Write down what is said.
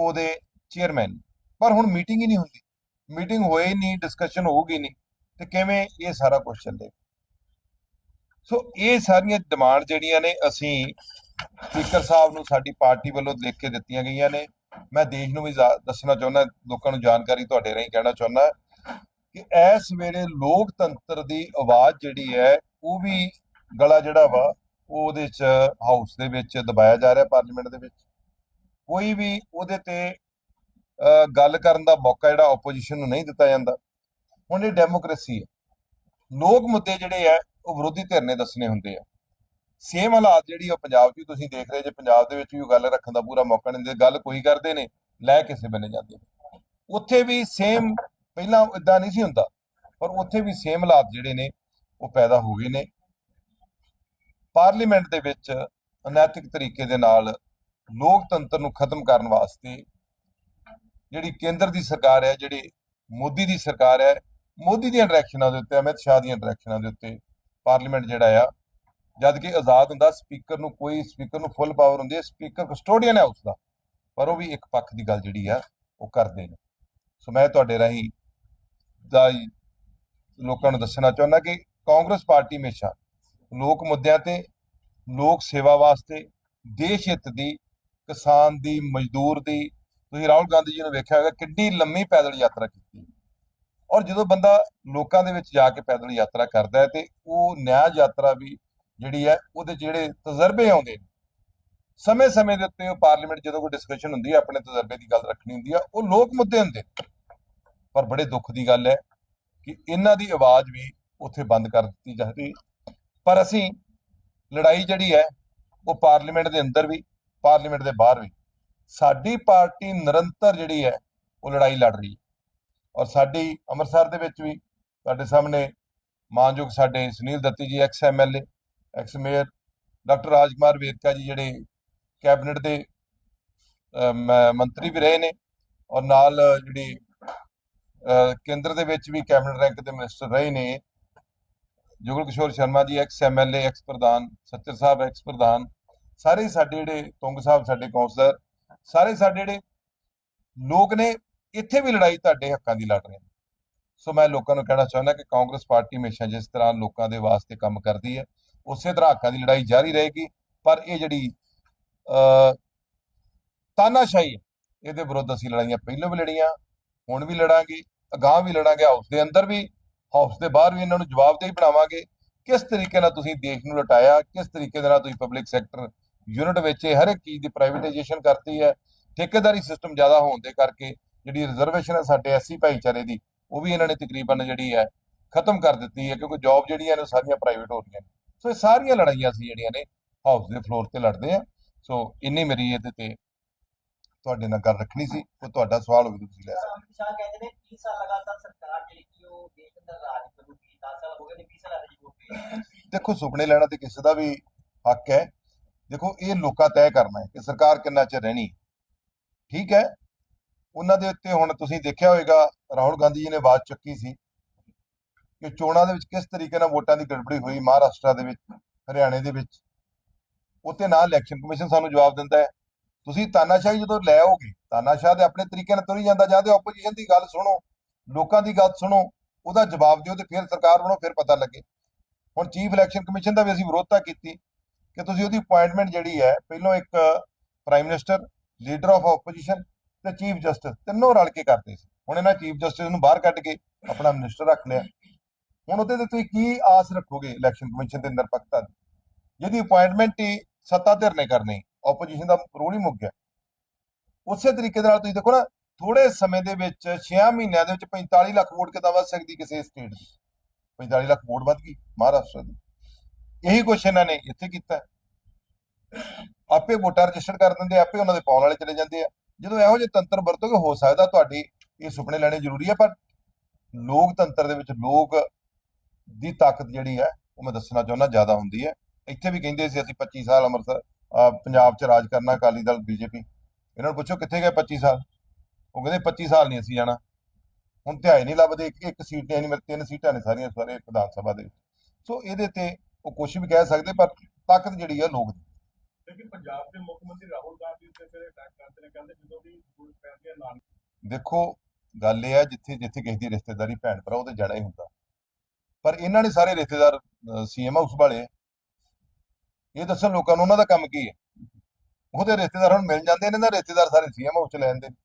ਉਹਦੇ ਚੇਅਰਮੈਨ ਪਰ ਹੁਣ ਮੀਟਿੰਗ ਹੀ ਨਹੀਂ ਹੁੰਦੀ। ਮੀਟਿੰਗ ਹੋਏ ਨਹੀਂ ਡਿਸਕਸ਼ਨ ਹੋਊਗੀ ਨਹੀਂ। ਤੇ ਕਿਵੇਂ ਇਹ ਸਾਰਾ ਕੁਝ ਚੱਲੇ ਸੋ ਇਹ ਸਾਰੀਆਂ ਡਿਮਾਂਡ ਜਿਹੜੀਆਂ ਨੇ, ਅਸੀਂ ਸਪੀਕਰ ਸਾਹਿਬ ਨੂੰ ਸਾਡੀ ਪਾਰਟੀ ਵੱਲੋਂ ਲਿਖ ਕੇ ਦਿੱਤੀਆਂ ਗਈਆਂ ਨੇ। ਮੈਂ ਦੇਸ਼ ਨੂੰ ਵੀ ਦੱਸਣਾ ਚਾਹੁੰਦਾ, ਲੋਕਾਂ ਨੂੰ ਜਾਣਕਾਰੀ ਤੁਹਾਡੇ ਰਾਹੀਂ ਕਹਿਣਾ ਚਾਹੁੰਦਾ ਕਿ ਇਸ ਵੇਲੇ ਲੋਕਤੰਤਰ ਦੀ ਆਵਾਜ਼ ਜਿਹੜੀ ਹੈ, ਉਹ ਵੀ ਗਲਾ ਜਿਹੜਾ ਵਾ, ਉਹਦੇ ਚ ਹਾਊਸ ਦੇ ਵਿੱਚ ਦਬਾਇਆ ਜਾ ਰਿਹਾ ਪਾਰਲੀਮੈਂਟ ਦੇ ਵਿੱਚ। ਕੋਈ ਵੀ ਉਹਦੇ ਤੇ ਅਹ, ਗੱਲ ਕਰਨ ਦਾ ਮੌਕਾ ਜਿਹੜਾ ਆਪੋਜੀਸ਼ਨ ਨੂੰ ਨਹੀਂ ਦਿੱਤਾ ਜਾਂਦਾ। ਹੁਣ ਇਹ ਡੈਮੋਕ੍ਰੇਸੀ ਹੈ। ਲੋਕ ਮੁੱਦੇ ਜਿਹੜੇ ਆ ਉਹ ਵਿਰੋਧੀ ਧਿਰ ਨੇ ਦੱਸਣੇ ਹੁੰਦੇ ਆ। ਸੇਮ ਹਾਲਾਤ ਜਿਹੜੀ ਉਹ ਪੰਜਾਬ 'ਚ ਤੁਸੀਂ ਦੇਖ ਰਹੇ ਜੇ ਪੰਜਾਬ ਦੇ ਵਿੱਚ ਵੀ ਉਹ ਗੱਲ ਰੱਖਣ ਦਾ ਪੂਰਾ ਮੌਕਾ ਨਹੀਂ ਦਿੰਦੇ ਗੱਲ ਕੋਈ ਕਰਦੇ ਨੇ ਲੈ ਕਿਸੇ ਬੰਨੇ ਜਾਂਦੇ ਨੇ। ਉੱਥੇ ਵੀ ਸੇਮ ਪਹਿਲਾਂ ਇਦਾਂ ਨਹੀਂ ਸੀ ਹੁੰਦਾ ਪਰ ਉੱਥੇ ਵੀ ਸੇਮ ਹਾਲਾਤ ਜਿਹੜੇ ਨੇ ਉਹ ਪੈਦਾ ਹੋ ਗਏ ਨੇ। ਪਾਰਲੀਮੈਂਟ ਦੇ ਵਿੱਚ ਅਨੈਤਿਕ ਤਰੀਕੇ ਦੇ ਨਾਲ ਲੋਕਤੰਤਰ ਨੂੰ ਖਤਮ ਕਰਨ ਵਾਸਤੇ ਜਿਹੜੀ ਕੇਂਦਰ ਦੀ ਸਰਕਾਰ ਹੈ, ਜਿਹੜੀ ਮੋਦੀ ਦੀ ਸਰਕਾਰ ਹੈ, ਮੋਦੀ ਦੀਆਂ ਡਾਇਰੈਕਸ਼ਨਾਂ ਦੇ ਉੱਤੇ, ਅਮਿਤ ਸ਼ਾਹ ਦੀਆਂ ਡਾਇਰੈਕਸ਼ਨਾਂ ਦੇ ਉੱਤੇ ਪਾਰਲੀਮੈਂਟ ਜਿਹੜਾ ਆ, ਜਦ ਕਿ ਆਜ਼ਾਦ ਹੁੰਦਾ ਸਪੀਕਰ ਨੂੰ ਕੋਈ ਸਪੀਕਰ ਨੂੰ ਫੁੱਲ ਪਾਵਰ ਹੁੰਦੀ ਹੈ ਸਪੀਕਰ ਕਸਟੋਡੀਅਨ ਹੈ ਉਸ ਦਾ ਪਰ ਉਹ ਵੀ ਇੱਕ ਪੱਖ ਦੀ ਗੱਲ ਜਿਹੜੀ ਆ, ਉਹ ਕਰਦੇ ਨੇ। ਸੋ ਮੈਂ ਤੁਹਾਡੇ ਰਾਹੀਂ ਦਾ ਲੋਕਾਂ ਨੂੰ ਦੱਸਣਾ ਚਾਹੁੰਦਾ ਕਿ ਕਾਂਗਰਸ ਪਾਰਟੀ ਹਮੇਸ਼ਾ ਲੋਕ ਮੁੱਦਿਆਂ ਤੇ, ਲੋਕ ਸੇਵਾ ਵਾਸਤੇ, ਦੇਸ਼ ਹਿੱਤ ਦੀ ਕਿਸਾਨ ਦੀ, ਮਜ਼ਦੂਰ ਦੀ, ਤੁਸੀਂ ਰਾਹੁਲ ਗਾਂਧੀ ਜੀ ਨੂੰ ਵੇਖਿਆ ਹੋਵੇਗਾ ਕਿੰਨੀ ਲੰਮੀ ਪੈਦਲ ਯਾਤਰਾ ਕੀਤੀ ਔਰ ਜਦੋਂ ਬੰਦਾ ਲੋਕਾਂ ਦੇ ਵਿੱਚ ਜਾ ਕੇ ਪੈਦਲ ਯਾਤਰਾ ਕਰਦਾ ਹੈ ਤੇ ਉਹ ਨਿਆਂ ਯਾਤਰਾ ਵੀ ਜਿਹੜੀ ਹੈ, ਉਹਦੇ ਜਿਹੜੇ ਤਜਰਬੇ ਆਉਂਦੇ ਨੇ, ਸਮੇਂ-ਸਮੇਂ ਦੇ ਉੱਤੇ ਉਹ ਪਾਰਲੀਮੈਂਟ ਜਦੋਂ ਕੋਈ ਡਿਸਕਸ਼ਨ ਹੁੰਦੀ ਹੈ, ਆਪਣੇ ਤਜਰਬੇ ਦੀ ਗੱਲ ਰੱਖਣੀ ਹੁੰਦੀ ਆ ਉਹ ਲੋਕ ਮੁੱਦੇ ਹੁੰਦੇ ਨੇ। ਪਰ ਬੜੇ ਦੁੱਖ ਦੀ ਗੱਲ ਹੈ ਕਿ ਇਹਨਾਂ ਦੀ ਆਵਾਜ਼ ਵੀ ਉੱਥੇ ਬੰਦ ਕਰ ਦਿੱਤੀ ਜਾਂਦੀ ਪਰ ਅਸੀਂ ਲੜਾਈ ਜਿਹੜੀ ਹੈ, ਉਹ ਪਾਰਲੀਮੈਂਟ ਦੇ ਅੰਦਰ ਵੀ ਪਾਰਲੀਮੈਂਟ ਦੇ ਬਾਹਰ ਵੀ। ਸਾਡੀ ਪਾਰਟੀ ਨਿਰੰਤਰ ਜਿਹੜੀ ਹੈ, ਉਹ ਲੜਾਈ ਲੜ ਰਹੀ ਹੈ। ਔਰ ਸਾਡੀ ਅੰਮ੍ਰਿਤਸਰ ਦੇ ਵਿੱਚ ਵੀ ਤੁਹਾਡੇ ਸਾਹਮਣੇ ਮਾਨਯੋਗ ਸਾਡੇ Sunil Datti ji, ex MLA ex mayor doctor Rajkumar Verka ji ਜਿਹੜੇ ਕੈਬਨਿਟ ਦੇ ਮੰਤਰੀ ਵੀ ਰਹੇ ਨੇ। ਔਰ ਨਾਲ ਜਿਹੜੀ ਕੇਂਦਰ ਦੇ ਵਿੱਚ ਵੀ ਕੈਬਨਿਟ ਰੈਂਕ ਦੇ ਮਿਨਿਸਟਰ ਰਹੇ ਨੇ। ਜੁਗਲ ਕਿਸ਼ੋਰ Sharma ji, ex MLA X ਪ੍ਰਧਾਨ, ਸੱਚਰ ਸਾਹਿਬ, ਐਕਸ ਪ੍ਰਧਾਨ ਸਾਰੇ ਸਾਡੇ ਜਿਹੜੇ ਤੁੰਗ ਸਾਹਿਬ, ਸਾਡੇ ਕੌਂਸਲਰ, ਸਾਰੇ ਸਾਡੇ ਜਿਹੜੇ ਲੋਕ ਨੇ, ਇੱਥੇ ਵੀ ਲੜਾਈ ਤੁਹਾਡੇ ਹੱਕਾਂ ਦੀ ਲੜ ਰਹੇ ਨੇ। ਸੋ ਮੈਂ ਲੋਕਾਂ ਨੂੰ ਕਹਿਣਾ ਚਾਹੁੰਦਾ ਕਿ ਕਾਂਗਰਸ ਪਾਰਟੀ ਹਮੇਸ਼ਾ ਜਿਸ ਤਰ੍ਹਾਂ ਲੋਕਾਂ ਦੇ ਵਾਸਤੇ ਕੰਮ ਕਰਦੀ ਹੈ, ਉਸੇ ਤਰ੍ਹਾਂ ਹੱਕਾਂ ਦੀ ਲੜਾਈ ਜਾਰੀ ਰਹੇਗੀ। ਪਰ ਇਹ ਜਿਹੜੀ ਤਾਨਾਸ਼ਾਹੀ ਹੈ, ਇਹਦੇ ਵਿਰੁੱਧ ਅਸੀਂ ਲੜਾਈਆਂ ਪਹਿਲਾਂ ਵੀ ਲੜੀਆਂ, ਹੁਣ ਵੀ ਲੜਾਂਗੇ, ਅਗਾਂਹ ਵੀ ਲੜਾਂਗੇ, ਹਾਊਸ ਦੇ ਅੰਦਰ ਵੀ, ਹਾਊਸ ਦੇ ਬਾਹਰ ਵੀ ਇਹਨਾਂ ਨੂੰ ਜਵਾਬਦੇਹੀ ਬਣਾਵਾਂਗੇ। ਕਿਸ ਤਰੀਕੇ ਨਾਲ ਤੁਸੀਂ ਦੇਸ਼ ਨੂੰ ਲਟਾਇਆ, ਕਿਸ ਤਰੀਕੇ ਦੇ ਨਾਲ ਤੁਸੀਂ ਪਬਲਿਕ ਸੈਕਟਰ ਯੂਨਿਟ ਵਿੱਚ ਹਰ ਇੱਕ ਚੀਜ਼ ਦੀ ਪ੍ਰਾਈਵੇਟਾਈਜੇਸ਼ਨ ਕਰਤੀ ਹੈ ਠੇਕੇਦਾਰੀ ਸਿਸਟਮ ਜ਼ਿਆਦਾ ਹੋਣ ਦੇ ਕਰਕੇ ਜਿਹੜੀ ਰਿਜ਼ਰਵੇਸ਼ਨ ਹੈ ਸਾਡੇ ਐਸਸੀ ਭਾਈਚਾਰੇ ਦੀ ਉਹ ਵੀ ਇਹਨਾਂ ਨੇ ਤਕਰੀਬਨ ਜਿਹੜੀ ਹੈ ਖਤਮ ਕਰ ਦਿੱਤੀ ਹੈ ਕਿਉਂਕਿ ਜੌਬ ਜਿਹੜੀਆਂ ਨੇ ਉਹ ਸਾਰੀਆਂ ਪ੍ਰਾਈਵੇਟ ਹੋ ਰਹੀਆਂ ਨੇ। ਸੋ ਇਹ ਸਾਰੀਆਂ ਲੜਾਈਆਂ ਸੀ ਜਿਹੜੀਆਂ ਨੇ ਹਾਊਸ ਦੇ ਫਲੋਰ ਤੇ ਲੜਦੇ ਆ। ਸੋ ਇੰਨੀ ਮੇਰੀ ਇਹਦੇ ਤੇ ਤੁਹਾਡੇ ਨਾਲ ਗੱਲ ਰੱਖਣੀ ਸੀ ਕੋਈ ਤੁਹਾਡਾ ਸਵਾਲ ਹੋਵੇ ਤੁਸੀਂ ਲੈ ਸਕਦੇ ਅਮਿਤ ਸ਼ਾਹ ਕਹਿੰਦੇ ਨੇ 20 ਸਾਲ ਲਗਾਤਾਰ ਸਰਕਾਰ ਜਿਹੜੀ ਕਿ ਉਹ ਦੇਸ਼ ਅੰਦਰ ਰਾਜ ਕਰੂਗੀ 10 ਸਾਲ ਹੋ ਗਏ ਨੇ 20 ਸਾਲ ਹੋ ਗਈ ਦੇਖੋ ਸੁਪਨੇ ਲੈਣਾ ਤੇ ਕਿਸੇ ਦਾ ਵੀ ਹੱਕ ਹੈ। ਦੇਖੋ, ਇਹ ਲੋਕਾਂ ਤੈਅ ਕਰਨਾ ਹੈ ਕਿ ਸਰਕਾਰ ਕਿੰਨਾ ਚਿਰ ਰਹਿਣੀ ਠੀਕ ਹੈ? ਉਹਨਾਂ ਦੇ ਉੱਤੇ ਹੁਣ ਤੁਸੀਂ ਦੇਖਿਆ ਹੋਵੇਗਾ ਰਾਹੁਲ ਗਾਂਧੀ ਜੀ ਨੇ ਆਵਾਜ਼ ਚੱਕੀ ਸੀ ਕਿ ਚੋਣਾਂ ਦੇ ਵਿੱਚ ਕਿਸ ਤਰੀਕੇ ਨਾਲ ਵੋਟਾਂ ਦੀ ਗੜਬੜੀ ਹੋਈ ਮਹਾਰਾਸ਼ਟਰ ਦੇ ਵਿੱਚ, ਹਰਿਆਣੇ ਦੇ ਵਿੱਚ। ਉੱਤੇ ਨਾ ਇਲੈਕਸ਼ਨ ਕਮਿਸ਼ਨ ਸਾਨੂੰ ਜਵਾਬ ਦਿੰਦਾ ਹੈ। ਤੁਸੀਂ ਤਾਨਾਸ਼ਾਹੀ ਜਦੋਂ ਲੈ ਆਓਗੇ, ਤਾਨਾਸ਼ਾਹ ਦੇ ਆਪਣੇ ਤਰੀਕੇ ਨਾਲ ਤੁਰੀ ਜਾਂਦਾ ਜਾਂ ਤੇ ਆਪੋਜੀਸ਼ਨ ਦੀ ਗੱਲ ਸੁਣੋ, ਲੋਕਾਂ ਦੀ ਗੱਲ ਸੁਣੋ, ਉਹਦਾ ਜਵਾਬ ਦਿਓ ਤੇ ਫਿਰ ਸਰਕਾਰ ਬਣੋ ਫਿਰ ਪਤਾ ਲੱਗੇ। ਹੁਣ ਚੀਫ ਇਲੈਕਸ਼ਨ ਕਮਿਸ਼ਨ ਦਾ ਵੀ ਅਸੀਂ ਵਿਰੋਧਤਾ ਕੀਤੀ। ਕਿ ਤੁਸੀਂ ਉਹਦੀ ਅਪਾਇੰਟਮੈਂਟ ਜਿਹੜੀ ਹੈ, ਪਹਿਲਾਂ ਇੱਕ prime minister leader of opposition ਤੇ ਚੀਫ ਜਸਟਿਸ ਤਿੰਨੋਂ ਰਲ ਕੇ ਕਰਦੇ ਸੀ। ਹੁਣ ਇਹਨਾਂ ਚੀਫ ਜਸਟਿਸ ਨੂੰ ਬਾਹਰ ਕੱਢ ਕੇ ਆਪਣਾ ਮਿਨਿਸਟਰ ਰੱਖ ਲਿਆ। ਹੁਣ ਉਹਦੇ ਤੇ ਤੁਸੀਂ ਕੀ ਆਸ ਰੱਖੋਗੇ ਇਲੈਕਸ਼ਨ ਕਮਿਸ਼ਨ ਦੇ ਨਿਰਪੱਖਤਾ ਦੀ? ਜਿਹਦੀ ਅਪਾਇੰਟਮੈਂਟ ਹੀ ਸੱਤਾ ਧਿਰ ਨੇ ਕਰਨੀ ਆਪੋਜੀਸ਼ਨ ਦਾ ਰੋਲ ਹੀ ਮੁੱਕ ਗਿਆ। ਉਸੇ ਤਰੀਕੇ ਦੇ ਨਾਲ ਤੁਸੀਂ ਦੇਖੋ ਨਾ ਥੋੜੇ ਸਮੇਂ ਦੇ ਵਿੱਚ 6 ਮਹੀਨਿਆਂ ਦੇ ਵਿੱਚ 45 ਲੱਖ ਵੋਟ ਕਿੱਦਾਂ ਵੱਧ ਸਕਦੀ ਕਿਸੇ ਸਟੇਟ ਦੀ। 45 ਲੱਖ ਵੋਟ ਵੱਧ ਗਈ ਮਹਾਰਾਸ਼ਟਰ ਦੀ। ਇਹੀ ਕੁਛ ਇਹਨਾਂ ਨੇ ਇੱਥੇ ਕੀਤਾ। ਆਪੇ ਵੋਟਾਂ ਰਜਿਸਟਰ ਕਰ ਦਿੰਦੇ ਆਪੇ ਉਹਨਾਂ ਦੇ ਪਾਉਣ ਵਾਲੇ ਚਲੇ ਜਾਂਦੇ ਆ। ਜਦੋਂ ਇਹੋ ਜਿਹੇ ਤੰਤਰ ਵਰਤੋਗੇ, ਹੋ ਸਕਦਾ ਤੁਹਾਡੀ ਇਹ ਸੁਪਨੇ ਲੈਣੇ ਜ਼ਰੂਰੀ ਹੈ ਪਰ ਲੋਕਤੰਤਰ ਦੇ ਵਿੱਚ ਲੋਕ ਦੀ ਤਾਕਤ ਜਿਹੜੀ ਹੈ ਉਹ ਮੈਂ ਦੱਸਣਾ ਚਾਹੁੰਦਾ ਜ਼ਿਆਦਾ ਹੁੰਦੀ ਹੈ ਇੱਥੇ ਵੀ ਕਹਿੰਦੇ ਸੀ ਅਸੀਂ 25 ਸਾਲ ਅੰਮ੍ਰਿਤਸਰ ਪੰਜਾਬ 'ਚ ਰਾਜ ਕਰਨਾ, ਅਕਾਲੀ ਦਲ, ਬੀਜੇਪੀ। ਇਹਨਾਂ ਨੂੰ ਪੁੱਛੋ ਕਿੱਥੇ ਗਏ 25 ਸਾਲ? ਉਹ ਕਹਿੰਦੇ 25 ਸਾਲ ਨਹੀਂ ਅਸੀਂ ਜਾਣਾ। ਹੁਣ ਧਿਆਈ ਨਹੀਂ ਲੱਭਦੇ ਇੱਕ ਇੱਕ ਸੀਟ ਨਹੀਂ ਮੇਰੇ ਤਿੰਨ ਸੀਟਾਂ ਨੇ ਸਾਰੀਆਂ ਸਾਰੇ ਵਿਧਾਨ ਸਭਾ ਦੇ ਵਿੱਚ। ਸੋ ਇਹਦੇ ਤੇ ਉਹ ਕੁਝ ਵੀ ਕਹਿ ਸਕਦੇ ਪਰ ਤਾਕਤ ਜਿਹੜੀ ਹੈ ਲੋਕ ਦੀ। ਲੇਕਿਨ ਪੰਜਾਬ ਦੇ ਮੁੱਖ ਮੰਤਰੀ ਰਾਹੁਲ ਗਾਂਧੀ ਉੱਤੇ ਫਿਰ ਅਟੈਕ ਕਰਦੇ ਨੇ ਕਹਿੰਦੇ ਜਦੋਂ ਵੀ ਜ਼ਰੂਰਤ ਪੈਂਦੀ ਨਾਲ ਦੇਖੋ ਗੱਲ ਇਹ ਹੈ ਜਿੱਥੇ ਜਿੱਥੇ ਕਿਸੇ ਦੀ ਰਿਸ਼ਤੇਦਾਰੀ ਭੈਣ ਭਰਾ ਉਹਦੇ ਜਾਣਾ ਹੀ ਹੁੰਦਾ। ਪਰ ਇਹਨਾਂ ਨੇ ਸਾਰੇ ਰਿਸ਼ਤੇਦਾਰ ਸੀਐਮ ਹਾਊਸ ਵਾਲੇ ਆ। ਇਹ ਦੱਸਣ ਲੋਕਾਂ ਨੂੰ ਉਹਨਾਂ ਦਾ ਕੰਮ ਕੀ ਹੈ ਉਹਦੇ ਰਿਸ਼ਤੇਦਾਰ ਹੁਣ ਮਿਲ ਜਾਂਦੇ ਨੇ ਦੇ ਰਿਸ਼ਤੇਦਾਰ ਸਾਰੇ ਸੀਐਮ ਹਾਊਸ ਚ ਲੈ ਜਾਂਦੇ ਨੇ।